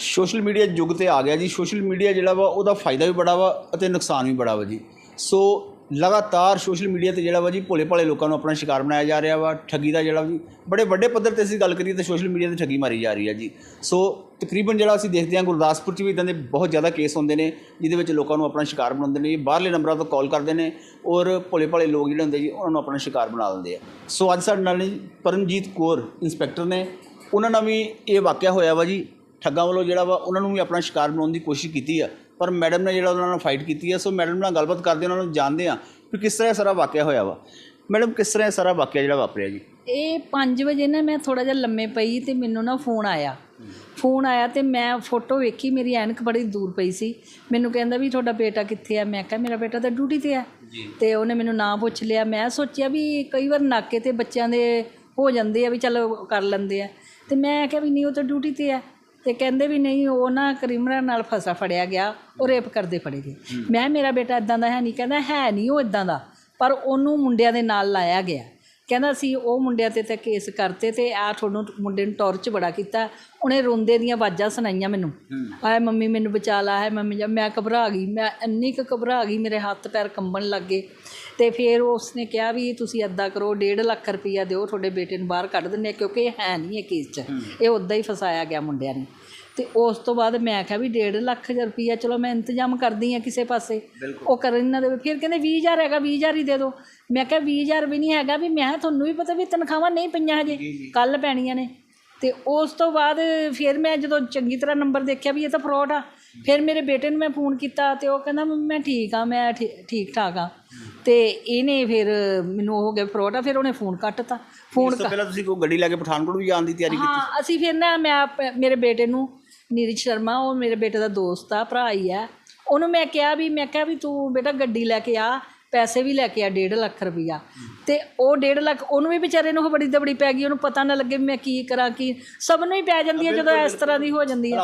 Social media ਯੁੱਗ ਤੇ ਆ ਗਿਆ ਜੀ। ਸੋਸ਼ਲ ਮੀਡੀਆ ਜਿਹੜਾ ਵਾ, ਉਹਦਾ ਫਾਇਦਾ ਵੀ ਬੜਾ ਵਾ ਅਤੇ ਨੁਕਸਾਨ ਵੀ ਬੜਾ ਵਾ ਜੀ। ਸੋ ਲਗਾਤਾਰ ਸੋਸ਼ਲ ਮੀਡੀਆ ਤੇ ਜਿਹੜਾ ਵਾ ਜੀ ਭੋਲੇ ਭਾਲੇ ਲੋਕਾਂ ਨੂੰ ਆਪਣਾ ਸ਼ਿਕਾਰ ਬਣਾਇਆ ਜਾ ਰਿਹਾ ਵਾ। ਠੱਗੀ ਦਾ ਜਿਹੜਾ ਜੀ ਬੜੇ ਵੱਡੇ ਪੱਧਰ ਤੇ ਅਸੀਂ ਗੱਲ ਕਰੀਏ ਤਾਂ ਸੋਸ਼ਲ ਮੀਡੀਆ ਤੇ ਠੱਗੀ ਮਾਰੀ ਜਾ ਰਹੀ ਹੈ ਜੀ। ਸੋ ਤਕਰੀਬਨ ਜਿਹੜਾ ਅਸੀਂ ਦੇਖਦੇ ਹਾਂ, ਗੁਰਦਾਸਪੁਰ 'ਚ ਵੀ ਇਦਾਂ ਦੇ ਬਹੁਤ ਜ਼ਿਆਦਾ ਕੇਸ ਹੁੰਦੇ ਨੇ, ਜਿਹਦੇ ਵਿੱਚ ਲੋਕਾਂ ਨੂੰ ਆਪਣਾ ਸ਼ਿਕਾਰ ਬਣਾਉਂਦੇ ਨੇ। ਬਾਹਰਲੇ ਨੰਬਰਾਂ ਤੋਂ ਕਾਲ ਕਰਦੇ ਨੇ ਔਰ ਭੋਲੇ ਭਾਲੇ ਲੋਕ ਜਿਹੜੇ ਹੁੰਦੇ ਜੀ, ਉਹਨਾਂ ਨੂੰ ਆਪਣਾ ਸ਼ਿਕਾਰ ਬਣਾ ਦਿੰਦੇ ਆ। ਸੋ ਅੱਜ ਸਾਡੇ ਨਾਲ ਜੀ, ਪਰਮਜੀਤ ਕੌਰ ਇੰਸਪੈਕਟਰ ਨੇ। ਉਹਨਾਂ ਨਾਲ ਵੀ ਇਹ ਵਾਕਿਆ ਹੋਇਆ ਵਾ ਜੀ ਠੱਗਾਂ ਵੱਲੋਂ ਜਿਹੜਾ ਵਾ ਉਹਨਾਂ ਨੂੰ ਵੀ ਆਪਣਾ ਸ਼ਿਕਾਰ ਬਣਾਉਣ ਦੀ ਕੋਸ਼ਿਸ਼ ਕੀਤੀ ਆ। ਪਰ ਮੈਡਮ ਨੇ ਜਿਹੜਾ ਉਹਨਾਂ ਨਾਲ ਫਾਈਟ ਕੀਤੀ ਆ ਸੋ ਮੈਡਮ ਨਾਲ ਗੱਲਬਾਤ ਕਰਦੇ ਉਹਨਾਂ ਨੂੰ ਜਾਣਦੇ ਆ ਕਿ ਕਿਸ ਤਰ੍ਹਾਂ ਇਹ ਸਾਰਾ ਵਾਕਿਆ ਹੋਇਆ ਵਾ। ਮੈਡਮ ਕਿਸ ਤਰ੍ਹਾਂ ਇਹ ਸਾਰਾ ਵਾਕਿਆ ਜਿਹੜਾ ਵਾਪਰਿਆ ਜੀ? ਇਹ 5 ਵਜੇ ਨਾ ਮੈਂ ਥੋੜਾ ਜਿਹਾ ਲੰਮੇ ਪਈ ਤੇ ਮੈਨੂੰ ਨਾ ਫੋਨ ਆਇਆ। ਫੋਨ ਆਇਆ ਤੇ ਮੈਂ ਫੋਟੋ ਵੇਖੀ ਮੇਰੀ ਐਨਕ ਬੜੀ ਦੂਰ ਪਈ ਸੀ। ਮੈਨੂੰ ਕਹਿੰਦਾ ਵੀ ਤੁਹਾਡਾ ਬੇਟਾ ਕਿੱਥੇ ਆ? ਮੈਂ ਕਿਹਾ ਮੇਰਾ ਬੇਟਾ ਤਾਂ ਡਿਊਟੀ ਤੇ ਆ। ਤੇ ਉਹਨੇ ਮੈਨੂੰ ਨਾਂ ਪੁੱਛ ਲਿਆ। ਮੈਂ ਸੋਚਿਆ ਵੀ ਕਈ ਵਾਰ ਨਾਕੇ ਤੇ ਬੱਚਿਆਂ ਦੇ ਹੋ ਜਾਂਦੇ ਆ ਵੀ ਚਲੋ ਕਰ ਲੈਂਦੇ ਆ। ਤੇ ਮੈਂ ਕਿਹਾ ਵੀ ਨਹੀਂ ਉਹ ਤਾਂ ਡਿਊਟੀ ਤੇ ਆ। ਤੇ ਕਹਿੰਦੇ ਵੀ ਨਹੀਂ ਉਹ ਨਾ ਕ੍ਰਿਮੀਨਲ ਨਾਲ ਫਸਾ ਫੜਿਆ ਗਿਆ ਉਹ ਰੇਪ ਕਰਦੇ ਫੜੇ ਗਏ। ਮੈਂ ਮੇਰਾ ਬੇਟਾ ਇਦਾਂ ਦਾ ਹੈ ਨਹੀਂ ਕਹਿੰਦਾ ਹੈ ਨਹੀਂ ਉਹ ਇਦਾਂ ਦਾ। ਪਰ ਉਹਨੂੰ ਮੁੰਡਿਆਂ ਦੇ ਨਾਲ ਲਾਇਆ ਗਿਆ। ਕਹਿੰਦਾ ਸੀ ਉਹ ਮੁੰਡਿਆਂ ਤੇ ਤਾਂ ਕੇਸ ਕਰਤੇ ਤੇ ਆ ਤੁਹਾਨੂੰ ਮੁੰਡੇ ਨੂੰ ਟੌਰਚ ਬੜਾ ਕੀਤਾ। ਉਹਨੇ ਰੋਂਦੇ ਦੀਆਂ ਆਵਾਜ਼ਾਂ ਸੁਣਾਈਆਂ ਮੈਨੂੰ। ਆਏ ਮੰਮੀ ਮੈਨੂੰ ਬਚਾ ਲਾ ਹੈ ਮੰਮੀ ਜੀ ਮੈਂ ਘਬਰਾ ਗਈ। ਮੈਂ ਇੰਨੀ ਕੁ ਘਬਰਾ ਗਈ ਮੇਰੇ ਹੱਥ ਪੈਰ ਕੰਬਣ ਲੱਗੇ ਤੇ ਫਿਰ ਉਸਨੇ ਕਿਹਾ ਵੀ ਤੁਸੀਂ ਅੱਧਾ ਕਰੋ 1.5 ਲੱਖ ਰੁਪਈਆ ਦਿਓ ਤੁਹਾਡੇ ਬੇਟੇ ਨੂੰ ਬਾਹਰ ਕੱਢ ਦਿੰਦੇ ਹਾਂ ਕਿਉਂਕਿ ਇਹ ਹੈ ਨਹੀਂ ਇਹ ਕੇਸ 'ਚ। ਇਹ ਉੱਦਾਂ ਹੀ ਫਸਾਇਆ ਗਿਆ ਮੁੰਡਿਆਂ ਨੇ। ਤੇ ਉਸ ਤੋਂ ਬਾਅਦ ਮੈਂ ਕਿਹਾ ਵੀ 1.5 ਲੱਖ ਰੁਪਈਆ ਚਲੋ ਮੈਂ ਇੰਤਜ਼ਾਮ ਕਰਦੀ ਆ ਕਿਸੇ ਪਾਸੇ। ਉਹ ਕਰਨ ਇਹਨਾਂ ਦੇ ਫਿਰ ਕਹਿੰਦੇ 20000 ਹੈਗਾ 20000 ਹੀ ਦੇ ਦਿਓ ਮੈਂ ਕਿਹਾ 20000 ਵੀ ਨਹੀਂ ਹੈਗਾ ਵੀ ਮੈਂ ਤੁਹਾਨੂੰ ਵੀ ਪਤਾ ਵੀ ਤਨਖਾਹਾਂ ਨਹੀਂ ਪਈਆਂ ਹਜੇ ਕੱਲ ਪੈਣੀਆਂ ਨੇ। ਤੇ ਉਸ ਤੋਂ ਬਾਅਦ ਫਿਰ ਮੈਂ ਜਦੋਂ ਚੰਗੀ ਤਰ੍ਹਾਂ ਨੰਬਰ ਦੇਖਿਆ ਵੀ ਇਹ ਤਾਂ ਫਰਾਡ ਆ ਫਿਰ ਮੇਰੇ ਬੇਟੇ ਨੂੰ ਮੈਂ ਫੋਨ ਕੀਤਾ ਤੇ ਉਹ ਕਹਿੰਦਾ ਮੰਮੀ ਮੈਂ ਠੀਕ ਆ ਮੈਂ ਠੀ- ਠੀਕ ਠਾਕ ਆ ਤੇ ਇਹਨੇ ਫਿਰ ਮੈਨੂੰ ਉਹ ਹੋ ਗਿਆ ਫਰਾਡ ਆ ਫਿਰ ਉਹਨੇ ਫੋਨ ਕੱਟਤਾ। ਫੋਨ ਇਸ ਤੋਂ ਪਹਿਲਾਂ ਤੁਸੀਂ ਕੋਈ ਗੱਡੀ ਲੈ ਕੇ ਪਠਾਨਕੋਟ ਵੀ ਜਾਣ ਦੀ ਤਿਆਰੀ ਕੀਤੀ? ਹਾਂ ਅਸੀਂ ਫਿਰ ਨਾ ਮੈਂ ਆਪ- ਮੇਰੇ ਬੇਟੇ ਨੂੰ ਨੀਰਜ ਸ਼ਰਮਾ ਉਹ ਮੇਰੇ ਬੇਟੇ ਦਾ ਦੋਸਤ ਆ ਭਰਾ ਹੀ ਆ। ਉਹਨੂੰ ਮੈਂ ਕਿਹਾ ਵੀ ਮੈਂ ਕਿਹਾ ਵੀ ਤੂੰ ਬੇਟਾ ਗੱਡੀ ਲੈ ਕੇ ਆ ਪੈਸੇ ਵੀ ਲੈ ਕੇ ਆ 1.5 ਲੱਖ ਰੁਪਈਆ। ਤੇ ਉਹ 1.5 ਲੱਖ ਉਹਨੂੰ ਵੀ ਵਿਚਾਰੇ ਨੂੰ ਬੜੀ ਦਬੜੀ ਪੈ ਗਈ ਉਹਨੂੰ ਪਤਾ ਨਾ ਲੱਗੇ ਵੀ ਮੈਂ ਕੀ ਕਰਾਂ ਕੀ ਸਭ ਨੂੰ ਹੀ ਪੈ ਜਾਂਦੀ ਹੈ ਜਦੋਂ ਇਸ ਤਰ੍ਹਾਂ ਦੀ ਹੋ ਜਾਂਦੀ ਹੈ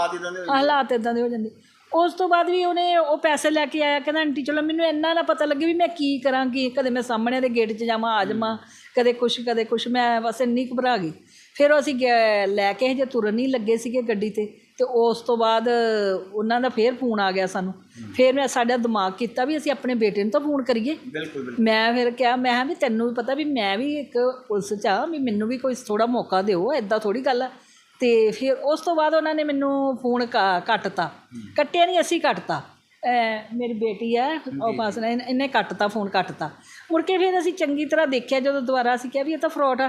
ਹਾਲਾਤ ਇਦਾਂ ਦੇ ਹੋ ਜਾਂਦੇ। ਉਸ ਤੋਂ ਬਾਅਦ ਵੀ ਉਹਨੇ ਉਹ ਪੈਸੇ ਲੈ ਕੇ ਆਇਆ ਕਹਿੰਦਾ ਆਂਟੀ ਚਲੋ ਮੈਨੂੰ ਇੰਨਾ ਨਾ ਪਤਾ ਲੱਗੇ ਵੀ ਮੈਂ ਕੀ ਕਰਾਂ ਕੀ ਕਦੇ ਮੈਂ ਸਾਹਮਣੇ ਦੇ ਗੇਟ 'ਚ ਜਾਵਾਂ ਆ ਜਾਵਾਂ ਕਦੇ ਕੁਛ ਕਦੇ ਕੁਛ ਮੈਂ ਬਸ ਇੰਨੀ ਘਬਰਾ ਗਈ। ਫਿਰ ਅਸੀਂ ਲੈ ਕੇ ਜੇ ਤੁਰਨ ਹੀ ਲੱਗੇ ਸੀਗੇ ਗੱਡੀ ਤੇ। ਤੇ ਉਸ ਤੋਂ ਬਾਅਦ ਉਹਨਾਂ ਦਾ ਫੇਰ ਫੋਨ ਆ ਗਿਆ ਸਾਨੂੰ। ਫੇਰ ਮੈਂ ਸਾਡਾ ਦਿਮਾਗ ਕੀਤਾ ਵੀ ਅਸੀਂ ਆਪਣੇ ਬੇਟੇ ਨੂੰ ਤਾਂ ਫੋਨ ਕਰੀਏ। ਮੈਂ ਫਿਰ ਕਿਹਾ ਮੈਂ ਕਿਹਾ ਵੀ ਤੈਨੂੰ ਵੀ ਪਤਾ ਵੀ ਮੈਂ ਵੀ ਇੱਕ ਪੁਲਿਸ 'ਚ ਆ ਵੀ ਮੈਨੂੰ ਵੀ ਕੋਈ ਥੋੜਾ ਮੌਕਾ ਦਿਓ ਐਦਾਂ ਥੋੜੀ ਗੱਲ ਆ। ਤੇ ਫਿਰ ਉਸ ਤੋਂ ਬਾਅਦ ਉਹਨਾਂ ਨੇ ਮੈਨੂੰ ਫੋਨ ਕੱਟਤਾ। ਕੱਟਿਆ ਨਹੀਂ ਅਸੀਂ ਕੱਟਤਾ। ਮੇਰੀ ਬੇਟੀ ਹੈ ਉਹ ਪਾਸ ਨੇ ਇਹਨੇ ਕੱਟਤਾ ਫੋਨ ਕੱਟਤਾ। ਮੁੜ ਕੇ ਫਿਰ ਅਸੀਂ ਚੰਗੀ ਤਰ੍ਹਾਂ ਦੇਖਿਆ ਜਦੋਂ ਦੁਬਾਰਾ ਅਸੀਂ ਕਿਹਾ ਵੀ ਇਹ ਤਾਂ ਫਰਾਡ ਆ।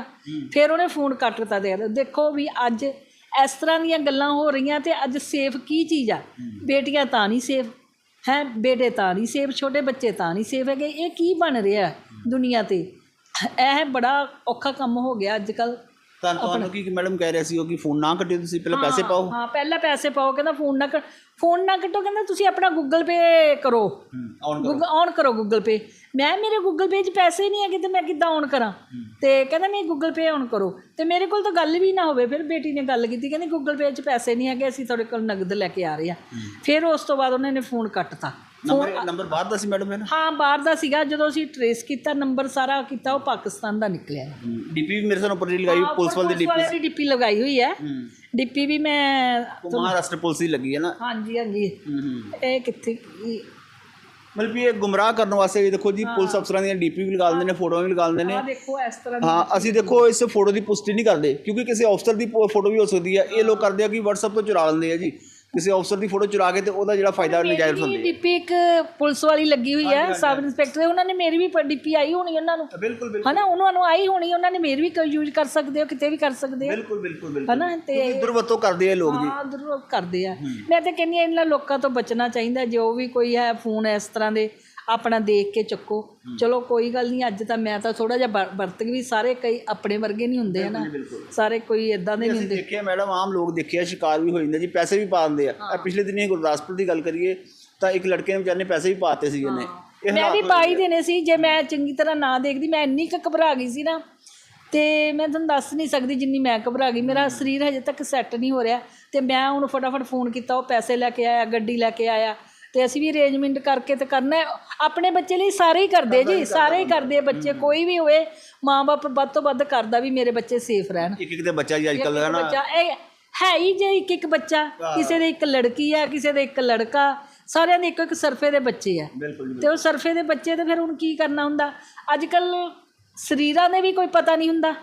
ਫਿਰ ਉਹਨੇ ਫੋਨ ਕੱਟਤਾ ਦੇ ਦੇਖੋ ਵੀ ਅੱਜ ਇਸ ਤਰ੍ਹਾਂ ਦੀਆਂ ਗੱਲਾਂ ਹੋ ਰਹੀਆਂ ਤੇ ਅੱਜ ਸੇਫ ਕੀ ਚੀਜ਼ ਆ? ਬੇਟੀਆਂ ਤਾਂ ਨਹੀਂ ਸੇਫ ਹੈ? ਬੇਟੇ ਤਾਂ ਨਹੀਂ ਸੇਫ ਛੋਟੇ ਬੱਚੇ ਤਾਂ ਨਹੀਂ ਸੇਫ ਹੈਗੇ। ਇਹ ਕੀ ਬਣ ਰਿਹਾ ਦੁਨੀਆ ਤੇ? ਇਹ ਬੜਾ ਔਖਾ ਕੰਮ ਹੋ ਗਿਆ ਅੱਜ ਕੱਲ ਤਾਂ ਤੁਹਾਨੂੰ ਕੀ ਮੈਡਮ ਕਹਿ ਰਿਹਾ ਸੀ ਉਹ ਕਿ ਫੋਨ ਨਾ ਕੱਟਿਓ ਤੁਸੀਂ ਪਹਿਲਾਂ ਪੈਸੇ ਪਾਓ। ਹਾਂ ਪਹਿਲਾਂ ਪੈਸੇ ਪਾਓ ਕਹਿੰਦਾ ਫੋਨ ਨਾ ਕਰ ਫੋਨ ਨਾ ਕੱਟੋ ਕਹਿੰਦਾ ਤੁਸੀਂ ਆਪਣਾ ਗੂਗਲ ਪੇ ਕਰੋ। ਆਨ ਗੂਗਲ ਔਨ ਕਰੋ ਗੂਗਲ ਪੇ ਮੈਂ ਮੇਰੇ ਗੂਗਲ ਪੇ 'ਚ ਪੈਸੇ ਨਹੀਂ ਹੈਗੇ ਤੇ ਮੈਂ ਕਿੱਦਾਂ ਔਨ ਕਰਾਂ? ਤੇ ਕਹਿੰਦਾ ਨਹੀਂ ਗੂਗਲ ਪੇ ਔਨ ਕਰੋ। ਤੇ ਮੇਰੇ ਕੋਲ ਤਾਂ ਗੱਲ ਵੀ ਨਾ ਹੋਵੇ। ਫਿਰ ਬੇਟੀ ਨੇ ਗੱਲ ਕੀਤੀ ਕਹਿੰਦੀ ਗੂਗਲ ਪੇ 'ਚ ਪੈਸੇ ਨਹੀਂ ਹੈਗੇ ਅਸੀਂ ਤੁਹਾਡੇ ਕੋਲ ਨਗਦ ਲੈ ਕੇ ਆ ਰਹੇ ਆ ਫਿਰ ਉਸ ਤੋਂ ਬਾਅਦ ਉਹਨਾਂ ਨੇ ਫੋਨ ਕੱਟਤਾ। ਨੰਬਰ ਨੰਬਰ ਬਾਹਰ ਦਾ ਸੀ ਮੈਡਮ ਹੈ ਨਾ? ਹਾਂ ਬਾਹਰ ਦਾ ਸੀਗਾ। ਜਦੋਂ ਅਸੀਂ ਟਰੇਸ ਕੀਤਾ ਨੰਬਰ ਸਾਰਾ ਕੀਤਾ ਉਹ ਪਾਕਿਸਤਾਨ ਦਾ ਨਿਕਲਿਆ। ਡੀਪੀ ਵੀ ਮੇਰੇ ਸਾਹਮਣੇ ਉੱਪਰ ਲਗਾਈ ਪੁਲਿਸ ਵਾਲੇ ਦੀ ਪੁਲਿਸ ਵਾਲੇ ਦੀ ਡਿੱਪੀ ਲਗਾਈ ਹੋਈ ਹੈ। ਡਿੱਪੀ ਵੀ ਮੈਂ ਮਹਾਰਾਸ਼ਟਰ ਪੁਲਿਸ ਦੀ ਲੱਗੀ ਹੈ ਨਾ। ਹਾਂਜੀ ਹਾਂਜੀ। ਇਹ ਕਿੱਥੇ ਮਤਲਬ ਵੀ ਇਹ ਗੁੰਮਰਾਹ ਕਰਨ ਵਾਸਤੇ ਵੀ ਦੇਖੋ ਜੀ ਪੁਲਿਸ ਅਫਸਰਾਂ ਦੀਆਂ ਡੀਪੀ ਵੀ ਲਗਾ ਦਿੰਦੇ ਨੇ ਫੋਟੋਆਂ ਵੀ ਲਗਾ ਦਿੰਦੇ ਨੇ। ਆਹ ਦੇਖੋ ਇਸ ਤਰ੍ਹਾਂ ਹਾਂ ਅਸੀਂ ਦੇਖੋ ਇਸ ਫੋਟੋ ਦੀ ਪੁਸ਼ਟੀ ਨਹੀਂ ਕਰਦੇ ਕਿਉਂਕਿ ਕਿਸੇ ਅਫਸਰ ਦੀ ਫੋਟੋ ਵੀ ਹੋ ਸਕਦੀ ਹੈ। ਇਹ ਲੋਕ ਕਰਦੇ ਆ ਕਿ WhatsApp ਤੋਂ ਚੁਰਾ ਲੈਂਦੇ ਆ ਜੀ। ਕਿਸੇ ਅਫਸਰ ਦੀ ਫੋਟੋ ਚੁਰਾ ਕੇ ਤੇ ਉਹਦਾ ਜਿਹੜਾ ਫਾਇਦਾ ਨਜਾਇਜ਼ ਹੁੰਦੇ ਡਿੱਪੀ ਇੱਕ ਪੁਲਿਸ ਵਾਲੀ ਲੱਗੀ ਹੋਈ ਹੈ ਸਬ ਇੰਸਪੈਕਟਰ ਉਹਨਾਂ ਨੇ ਮੇਰੀ ਵੀ ਡਿੱਪੀ ਆਈ ਹੋਣੀ ਉਹਨਾਂ ਨੂੰ। ਬਿਲਕੁਲ ਬਿਲਕੁਲ। ਹਨਾ ਉਹਨਾਂ ਨੂੰ ਆਈ ਹੋਣੀ ਉਹਨਾਂ ਨੇ ਮੇਰੀ ਵੀ ਕੋਈ ਯੂਜ਼ ਕਰ ਸਕਦੇ ਹੋ ਕਿਤੇ ਵੀ ਕਰ ਸਕਦੇ ਹੋ। ਬਿਲਕੁਲ ਬਿਲਕੁਲ ਬਿਲਕੁਲ। ਹਨਾ ਤੇ ਦੁਰਵਰਤੋਂ ਕਰਦੇ ਆ ਲੋਕ ਜੀ। ਹਾਂ ਦੁਰ ਕਰਦੇ ਆ। ਮੈਂ ਤਾਂ ਕਹਿੰਦੀ ਹਾਂ ਇਹਨਾਂ ਲੋਕਾਂ ਤੋਂ ਬਚਣਾ ਚਾਹੀਦਾ ਜੋ ਵੀ ਕੋਈ ਹੈ ਫੋਨ ਇਸ ਤਰ੍ਹਾਂ ਦੇ ਆਪਣਾ ਦੇਖ ਕੇ ਚੱਕੋ। ਚਲੋ ਕੋਈ ਗੱਲ ਨਹੀਂ ਅੱਜ ਤਾਂ ਮੈਂ ਤਾਂ ਥੋੜਾ ਜਿਹਾ ਵਰ- ਵਰਤ ਵੀ ਸਾਰੇ ਕਈ ਆਪਣੇ ਵਰਗੇ ਨਹੀਂ ਹੁੰਦੇ ਹਨਾ। ਸਾਰੇ ਕੋਈ ਇਦਾਂ ਦੇ ਨਹੀਂ ਹੁੰਦੇ। ਦੇਖਿਆ ਮੈਡਮ ਆਮ ਲੋਕ ਦੇਖਿਆ ਸ਼ਿਕਾਰ ਵੀ ਹੋ ਜਾਂਦੇ ਜੀ ਪੈਸੇ ਵੀ ਪਾ ਦਿੰਦੇ ਆ। ਪਿਛਲੇ ਦਿਨੀ ਗੁਰਦਾਸਪੁਰ ਦੀ ਗੱਲ ਕਰੀਏ ਤਾਂ ਇੱਕ ਲੜਕੇ ਨੇ ਵਿਚਾਰੇ ਨੇ ਪੈਸੇ ਵੀ ਪਾਤੇ ਸੀ ਇਹਨੇ ਇਹ ਮੈਂ ਵੀ ਪਾਈ ਦੇਣੇ ਸੀ ਜੇ ਮੈਂ ਚੰਗੀ ਤਰ੍ਹਾਂ ਨਾ ਦੇਖਦੀ ਮੈਂ ਇੰਨੀ ਕੁ ਘਬਰਾ ਗਈ ਸੀ ਨਾ ਤੇ ਮੈਂ ਤੁਹਾਨੂੰ ਦੱਸ ਨਹੀਂ ਸਕਦੀ ਜਿੰਨੀ ਮੈਂ ਘਬਰਾ ਗਈ। ਮੇਰਾ ਸਰੀਰ ਹਜੇ ਤੱਕ ਸੈੱਟ ਨਹੀਂ ਹੋ ਰਿਹਾ ਤੇ ਮੈਂ ਹੁਣ ਫਟਾਫਟ ਫੋਨ ਕੀਤਾ ਉਹ ਪੈਸੇ ਲੈ ਕੇ ਆਇਆ ਗੱਡੀ ਲੈ ਕੇ ਆਇਆ। ਤੇ ਅਸੀਂ ਵੀ ਅਰੇਂਜਮੈਂਟ ਕਰਕੇ ਤੇ ਕਰਨਾ ਹੈ। ਆਪਣੇ ਬੱਚੇ ਲਈ ਸਾਰੇ ਹੀ ਕਰਦੇ ਜੀ ਸਾਰੇ ਹੀ ਕਰਦੇ। ਆ ਬੱਚੇ ਕੋਈ ਵੀ ਹੋਵੇ ਮਾਂ-ਬਾਪ ਵੱਧ ਤੋਂ ਵੱਧ ਕਰਦਾ ਵੀ ਮੇਰੇ ਬੱਚੇ ਸੇਫ ਰਹਿਣ। ਇੱਕ ਇੱਕ ਤੇ ਬੱਚਾ ਜੀ ਅੱਜ ਕੱਲ੍ਹ ਦਾ ਨਾ। ਬੱਚਾ ਇਹ ਹੈ ਹੀ ਜੇ ਇੱਕ ਇੱਕ ਬੱਚਾ ਕਿਸੇ ਦੇ ਇੱਕ ਲੜਕੀ ਆ ਕਿਸੇ ਦੇ ਇੱਕ ਲੜਕਾ ਸਾਰਿਆਂ ਦੇ ਇੱਕ ਇੱਕ ਸਰਫੇ ਦੇ ਬੱਚੇ ਆ। ਬਿਲਕੁਲ ਤੇ ਉਹ ਸਰਫੇ ਦੇ ਬੱਚੇ ਤੇ ਫਿਰ ਹੁਣ ਕੀ ਕਰਨਾ ਹੁੰਦਾ? ਅੱਜ ਕੱਲ ਸਰੀਰਾਂ ਦੇ ਵੀ ਕੋਈ ਪਤਾ ਨਹੀਂ ਹੁੰਦਾ।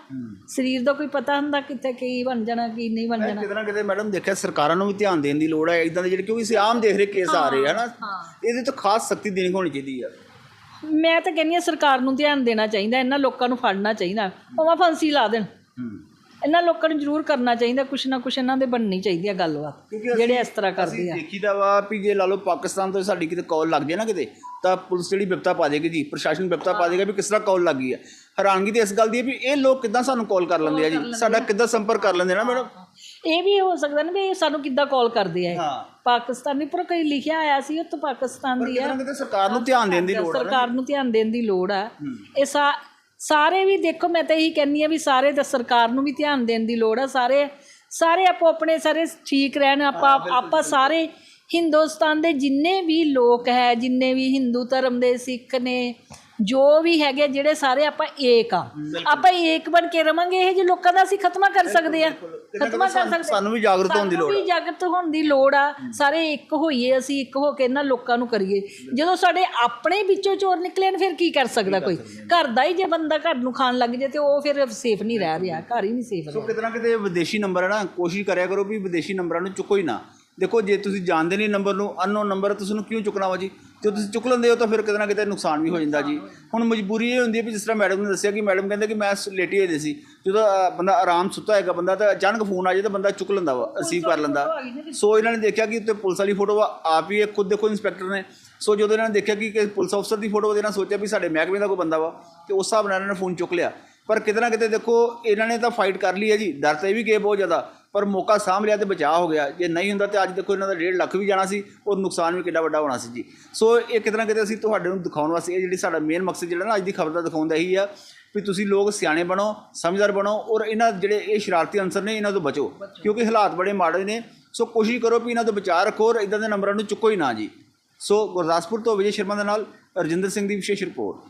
ਸਰੀਰ ਦਾ ਕੋਈ ਪਤਾ ਹੁੰਦਾ ਕਿੱਥੇ ਕੀ ਬਣ ਜਾਣਾ ਕੀ ਨਹੀਂ ਬਣ ਜਾਣਾ। ਕਿਤੇ ਨਾ ਕਿਤੇ ਮੈਡਮ ਦੇਖਿਆ ਸਰਕਾਰਾਂ ਨੂੰ ਵੀ ਧਿਆਨ ਦੇਣ ਦੀ ਲੋੜ ਹੈ ਇਦਾਂ ਦੇ ਜਿਹੜੇ ਕਿਉਂਕਿ ਅਸੀਂ ਆਮ ਦੇਖ ਰਹੇ ਕੇਸ ਆ ਰਹੇ ਆ ਨਾ ਇਹਦੇ ਤੋਂ ਖਾਸ ਸਖਤੀ ਦੇਣੀ ਹੋਣੀ ਚਾਹੀਦੀ ਆ। ਮੈਂ ਤਾਂ ਕਹਿੰਦੀ ਹਾਂ ਸਰਕਾਰ ਨੂੰ ਧਿਆਨ ਦੇਣਾ ਚਾਹੀਦਾ ਇਹਨਾਂ ਲੋਕਾਂ ਨੂੰ ਫੜਨਾ ਚਾਹੀਦਾ ਭਾਵੇਂ ਫਾਂਸੀ ਲਾ ਦੇਣ। ਇਹਨਾਂ ਲੋਕਾਂ ਨੂੰ ਜ਼ਰੂਰ ਕਰਨਾ ਚਾਹੀਦਾ ਕੁਛ ਨਾ ਕੁਛ ਇਹਨਾਂ ਦੇ ਬਣਨੀ ਚਾਹੀਦੀ ਆ ਗੱਲਬਾਤ ਜਿਹੜੇ ਇਸ ਤਰ੍ਹਾਂ ਕਰਦੇ ਆ। ਦੇਖੀਦਾ ਵਾ ਵੀ ਜੇ ਲਾ ਲਓ ਪਾਕਿਸਤਾਨ ਤੋਂ ਸਾਡੀ ਕਿਤੇ ਕਾਲ ਲੱਗ ਜਾਏ ਨਾ ਕਿਤੇ ਤਾਂ ਪੁਲਿਸ ਜਿਹੜੀ ਬਿਪਤਾ ਪਾ ਦੇਗੀ ਜੀ ਪ੍ਰਸ਼ਾਸਨ ਬਿਪਤਾ ਪਾ ਦੇਗਾ ਵੀ ਕਿਸ ਤਰ੍ਹਾਂ ਕਾਲ ਲੱਗ ਹੈ। ਹੈਰਾਨਗੀ ਤੇ ਇਸ ਗੱਲ ਦੀ ਹੈ ਵੀ ਇਹ ਲੋਕ ਕਿੱਦਾਂ ਸਾਨੂੰ ਕਾਲ ਕਰ ਲੈਂਦੇ ਆ ਜੀ? ਸਾਡਾ ਕਿੱਦਾਂ ਸੰਪਰਕ ਕਰ ਲੈਂਦੇ ਨਾ ਮੈਡਮ? ਇਹ ਵੀ ਹੋ ਸਕਦਾ ਨਾ ਵੀ ਇਹ ਸਾਨੂੰ ਕਿੱਦਾਂ ਕਾਲ ਕਰਦੇ ਆ। ਹਾਂ। ਪਾਕਿਸਤਾਨੀ ਪਰ ਕੋਈ ਲਿਖਿਆ ਆਇਆ ਸੀ ਉਹ ਤਾਂ ਪਾਕਿਸਤਾਨ ਦੀ ਕਿਤੇ ਸਰਕਾਰ ਨੂੰ ਧਿਆਨ ਦੇਣ ਦੀ ਲੋੜ ਹੈ ਸਰਕਾਰ ਨੂੰ ਧਿਆਨ ਦੇਣ ਦੀ ਲੋੜ ਆ। ਇਹ ਸਾਰੇ ਵੀ ਦੇਖੋ ਮੈਂ ਤਾਂ ਇਹੀ ਕਹਿੰਨੀ ਆ ਵੀ ਸਾਰੇ ਤਾਂ ਸਰਕਾਰ ਨੂੰ ਵੀ ਧਿਆਨ ਦੇਣ ਦੀ ਲੋੜ ਆ। ਸਾਰੇ ਸਾਰੇ ਆਪੋ ਆਪਣੇ ਸਾਰੇ ਠੀਕ ਰਹਿਣ ਆਪਾਂ ਆਪਾਂ ਸਾਰੇ ਹਿੰਦੁਸਤਾਨ ਦੇ ਜਿੰਨੇ ਵੀ ਲੋਕ ਹੈ ਜਿੰਨੇ ਵੀ ਹਿੰਦੂ ਧਰਮ ਦੇ ਸਿੱਖ ਨੇ ਜੋ ਵੀ ਹੈਗੇ ਜਿਹੜੇ ਸਾਰੇ ਆਪਾਂ ਏਕ ਆ। ਆਪਾਂ ਏਕ ਬਣ ਕੇ ਰਵਾਂਗੇ ਇਹ ਜਿਹੇ ਲੋਕਾਂ ਦਾ ਅਸੀਂ ਖਤਮਾ ਕਰ ਸਕਦੇ ਆ। ਖਤਮਾ ਕਰ ਸਕਦੇ ਸਾਨੂੰ ਵੀ ਜਾਗਰੂਕ ਹੋਣ ਦੀ ਲੋੜ ਸਾਨੂੰ ਵੀ ਜਾਗਰਤ ਹੋਣ ਦੀ ਲੋੜ ਆ। ਸਾਰੇ ਇੱਕ ਹੋਈਏ ਅਸੀਂ ਇੱਕ ਹੋ ਕੇ ਇਹਨਾਂ ਲੋਕਾਂ ਨੂੰ ਕਰੀਏ। ਜਦੋਂ ਸਾਡੇ ਆਪਣੇ ਵਿੱਚੋਂ ਚੋਰ ਨਿਕਲੇ ਨੇ ਫਿਰ ਕੀ ਕਰ ਸਕਦਾ ਕੋਈ? ਘਰ ਦਾ ਹੀ ਜੇ ਬੰਦਾ ਘਰ ਨੂੰ ਖਾਣ ਲੱਗ ਜੇ ਤੇ ਉਹ ਫਿਰ ਸੇਫ ਨਹੀਂ ਰਹਿ ਰਿਹਾ ਘਰ ਹੀ ਨਹੀਂ ਸੇਫ ਸੋ ਕਿਤੇ ਨਾ ਕਿਤੇ ਵਿਦੇਸ਼ੀ ਨੰਬਰ ਹੈ ਨਾ ਕੋਸ਼ਿਸ਼ ਕਰਿਆ ਕਰੋ ਵੀ ਵਿਦੇਸ਼ੀ ਨੰਬਰਾਂ ਨੂੰ ਚੁੱਕੋ ਹੀ ਨਾ। ਦੇਖੋ, ਜੇ ਤੁਸੀਂ ਜਾਣਦੇ ਨਹੀਂ ਨੰਬਰ ਨੂੰ ਅਨਨੋਨ ਨੰਬਰ ਤੁਸੀਂ ਉਹਨੂੰ ਕਿਉਂ ਚੁੱਕਣਾ ਵਾ ਜੀ? ਜੇ ਤੁਸੀਂ ਚੁੱਕ ਲੈਂਦੇ ਹੋ ਤਾਂ ਫਿਰ ਕਿਤੇ ਨਾ ਕਿਤੇ ਨੁਕਸਾਨ ਵੀ ਹੋ ਜਾਂਦਾ ਜੀ। ਹੁਣ ਮਜਬੂਰੀ ਇਹ ਹੁੰਦੀ ਹੈ ਵੀ ਜਿਸ ਤਰ੍ਹਾਂ ਮੈਡਮ ਨੇ ਦੱਸਿਆ ਕਿ ਮੈਡਮ ਕਹਿੰਦੇ ਕਿ ਮੈਂ ਸ- ਲੇਟੀ ਹੋਈ ਸੀ। ਜਦੋਂ ਬੰਦਾ ਆਰਾਮ ਸੁੱਤਾ ਹੈਗਾ ਬੰਦਾ ਤਾਂ ਅਚਾਨਕ ਫੋਨ ਆ ਜਾਏ ਤਾਂ ਬੰਦਾ ਚੁੱਕ ਲੈਂਦਾ ਵਾ ਰਿਸੀਵ ਕਰ ਲੈਂਦਾ। ਸੋ ਇਹਨਾਂ ਨੇ ਦੇਖਿਆ ਕਿ ਉੱਤੇ ਪੁਲਿਸ ਵਾਲੀ ਫੋਟੋ ਆਪ ਹੀ ਇਹ ਖੁਦ ਦੇਖੋ ਇੰਸਪੈਕਟਰ ਨੇ। ਸੋ ਜਦੋਂ ਇਹਨਾਂ ਨੇ ਦੇਖਿਆ ਕਿ ਕਿ ਪੁਲਿਸ ਅਫਸਰ ਦੀ ਫੋਟੋ ਉਹਦੇ ਨਾਲ ਸੋਚਿਆ ਵੀ ਸਾਡੇ ਮਹਿਕਮੇ ਦਾ ਕੋਈ ਬੰਦਾ ਵਾ, ਤੇ ਉਸ ਹਿਸਾਬ ਨਾਲ ਇਹਨਾਂ ਨੇ ਫੋਨ ਚੁੱਕ ਲਿਆ। ਪਰ ਕਿਤੇ ਨਾ ਕਿਤੇ ਦੇਖੋ, ਇਹਨਾਂ ਨੇ ਤਾਂ ਫਾਈਟ ਕਰ ਲਈ ਹੈ ਜੀ। ਡਰ ਤਾਂ ਇਹ ਵੀ ਗਏ ਬਹੁਤ ਜ਼ਿਆਦਾ। ਪਰ ਮੌਕਾ ਸਾਂਭ ਲਿਆ ਤੇ ਬਚਾਅ ਹੋ ਗਿਆ। ਜੇ ਨਹੀਂ ਹੁੰਦਾ ਤੇ ਅੱਜ ਦੇਖੋ ਇਹਨਾਂ ਦਾ 1.5 ਲੱਖ ਵੀ ਜਾਣਾ ਸੀ ਔਰ ਨੁਕਸਾਨ ਵੀ ਕਿੰਨਾ ਵੱਡਾ ਹੋਣਾ ਸੀ ਜੀ। ਸੋ ਇਹ ਕਿਤੇ ਨਾ ਕਿਤੇ ਅਸੀਂ ਤੁਹਾਡੇ ਨੂੰ ਦਿਖਾਉਣ ਵਾਸਤੇ, ਇਹ ਜਿਹੜੀ ਸਾਡਾ ਮੇਨ ਮਕਸਦ ਜਿਹੜਾ ਨਾ, ਅੱਜ ਦੀ ਖਬਰ ਦਾ ਦਿਖਾਉਣ ਦਾ ਇਹੀ ਆ ਵੀ ਤੁਸੀਂ ਲੋਕ ਸਿਆਣੇ ਬਣੋ, ਸਮਝਦਾਰ ਬਣੋ ਔਰ ਇਹਨਾਂ ਜਿਹੜੇ ਇਹ ਸ਼ਰਾਰਤੀ ਅੰਸਰ ਨੇ, ਇਹਨਾਂ ਤੋਂ ਬਚੋ। ਕਿਉਂਕਿ ਹਾਲਾਤ ਬੜੇ ਮਾੜੇ ਨੇ। ਸੋ ਕੋਸ਼ਿਸ਼ ਕਰੋ ਵੀ ਇਹਨਾਂ ਤੋਂ ਬਚਾਅ ਰੱਖੋ ਔਰ ਇਦਾਂ ਦੇ ਨੰਬਰਾਂ ਨੂੰ ਚੁੱਕੋ ਹੀ ਨਾ ਜੀ। ਸੋ ਗੁਰਦਾਸਪੁਰ ਤੋਂ ਵਿਜੇ ਸ਼ਰਮਾ ਦੇ ਨਾਲ ਰਜਿੰਦਰ ਸਿੰਘ ਦੀ ਵਿਸ਼ੇਸ਼ ਰਿਪੋਰਟ।